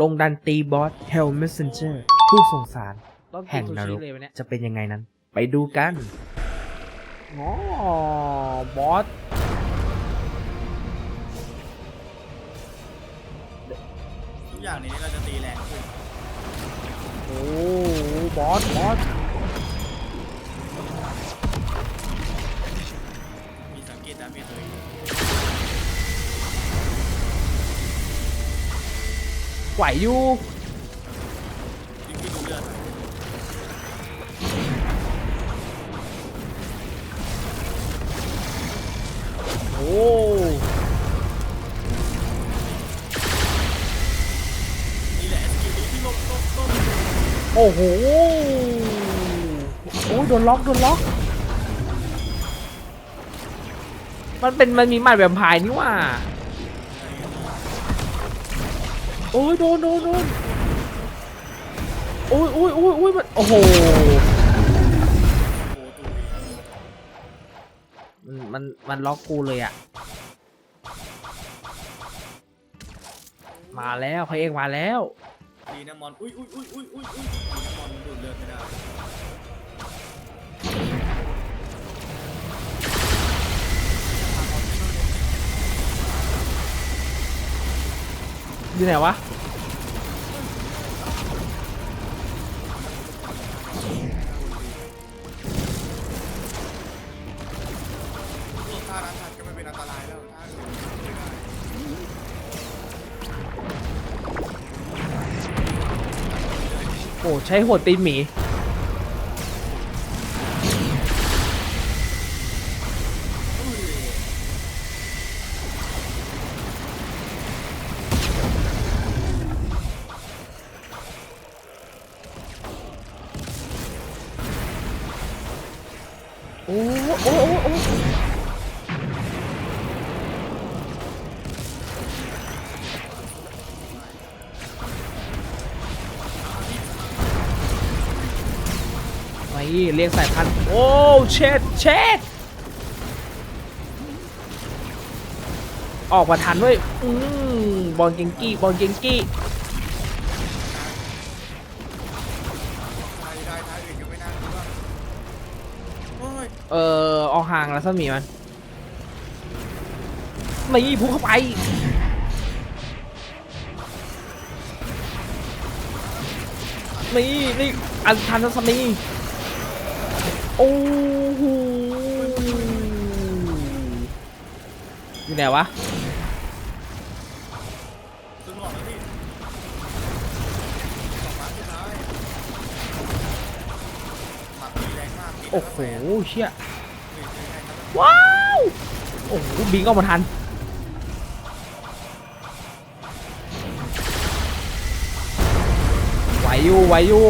ลงดันตีบอส Hell Messenger ผู้ส่งสารต้องแห่งนรกเลยวันเนี้ยจะเป็นยังไงนั้น ไปดูกันอ๋อบอสทุกอย่างในนี้เราจะตีแรงขึ้นโอ้บอส บอส ไหวอยู่โอ้นี่แหโอ้โห โอ้ยโดนล็อกโดนล็อก มันเป็นมันมีมัดแวมไพร์นี่ว่า โอ้ยโดนโดนโดนโอ้ยโอ้ยโอ้ยโอ้ยมันโอ้โหมันมันมันล็อกกูเลยอะมาแล้วพระเอกมาแล้ว ดีนะมอน อุ้ยอุ้ยอุ้ยอุ้ยอุ้ย อยู่ไหนวะพวกท่านั้นทันก็ไม่เป็นอันตรายแล้วท่าอื่นไม่ได้โอ้ใช้หัวตีนหมี โอ้โอ้โอไม่เรียกสายพันธุ์โอ้เช็ดเช็ดออกมาทันเว้ยอืมบอลเกงกี้ บอลเกงกี้เออ ออกห่างแล้วสมีมันนี่พุ่งเข้าไป นี่นี่อันทันสมีโอ้โหอยู่ไหนวะโอ้โหเชี่ย เฮ้ยเฮ้ยให้ครับ ว้าว โอ้โหบิงออกมาทันไหวอยู่ไหวอยู่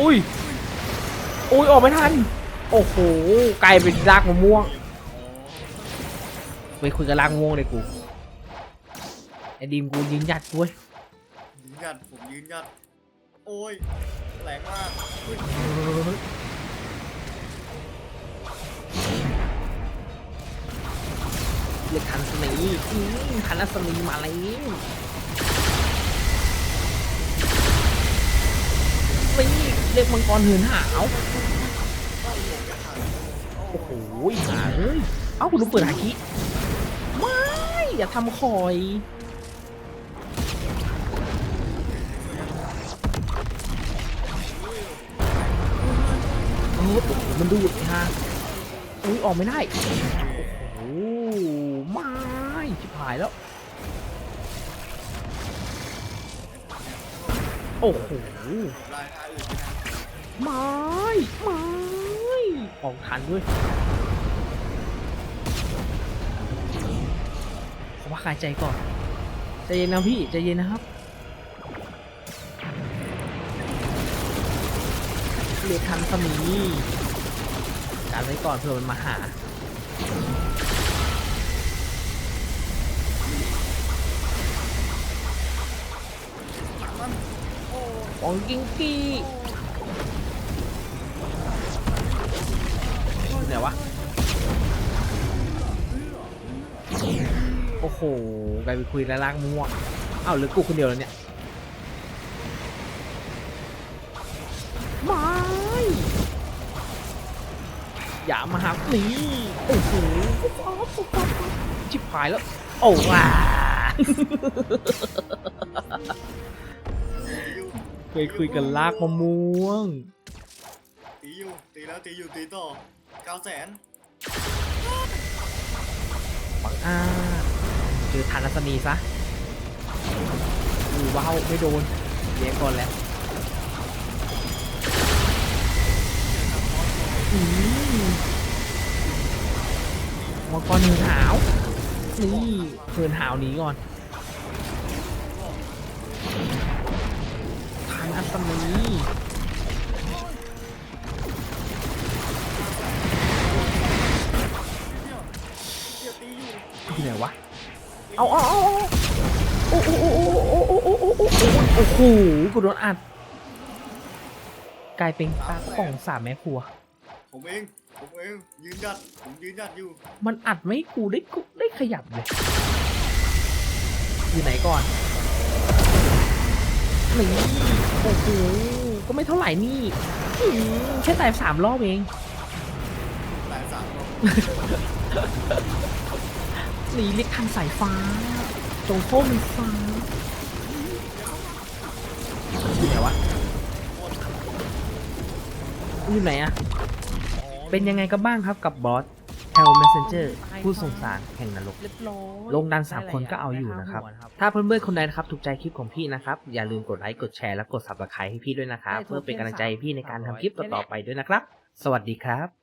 อุ้ยอุ้ยออกไม่ทัน โอ้โหกลายเป็นรากมะม่วงไปคุยกับรากมะม่วงเลยกูไอ้ดีมกูยิงยัดกูเว้ยยืนยัดผมยืนยัด โอ้ยแรงมากอุ้ยเรียกทันสนีอืมทันสนีมาแล้วนี่เรียกมังกรหินหาวโอ้โหหาเอ้ยเอ้าคุณลูกเปิดหาคิไม่อย่าทำคอย โอ้โหมันดูดฮะอุ้ยออกไม่ได้โอ้ไม่ชิบหายแล้ว โอ้โหลายท่าอื่นไม่น่าไม่ออกทันด้วยขอพักหายใจก่อน ใจเย็นนะพี่ ใจเย็นนะครับ เรียกทันสมีการไว้ก่อนเผื่อมันมาหาโอ้ของกิงกี้อยู่ไหนวะ โอ้โหกลายไปคุยแล้วลากมั่วอ้าวหรือกูคนเดียวแล้วเนี่ย อย่ามาหานี่โอ้โหปุ๊บปั๊บปุ๊บปั๊บปุ๊บชิบหายแล้ว โอ้ว้าตีอยู่เคยคุยกันลากมะม่วง ตีอยู่ ตีแล้วตีอยู่ตีต่อเก้าแสนปังอ้าเจอทานัสนีซะอู้ว้าว ไม่โดนเลี้ยงก่อนแล้ว มังกรเหินหาวนี่เหินหาวหนีก่อนทานัสนีที่ไหนวะ เอาเอาเอาโอ้โอ้โอ้โอ้โอ้โอ้โอ้โอ้โอ้โหกูโดนอัด กลายเป็นปลากระป๋องสามแม่ครัว ผมเอง ผมเอง ยืนหยัด ผมยืนหยัดอยู่ มันอัดไม่ให้กูได้กูได้ขยับเลย อยู่ไหนก่อนนี่โอ้โหก็ไม่เท่าไหร่นี่อืมแค่แต่สามรอบเองหลายสามรอบนี่เรียกทำสายฟ้า จงโค้มันฟ้าอยู่ไหนวะอยู่ไหนอะ เป็นยังไงกันบ้างครับกับบอส Hell Messenger ผู้ส่งสารแห่งนรกเรียบร้อยลงดัน3คนก็เอาอยู่นะครับ ถ้าเพื่อนๆคนใดนะครับถูกใจคลิปของพี่นะครับ อย่าลืมกดไลค์กดแชร์และกด subscribe ให้พี่ด้วยนะครับ เพื่อเป็นกำลังใจให้พี่ในการทำคลิปต่อๆไปด้วยนะครับ สวัสดีครับ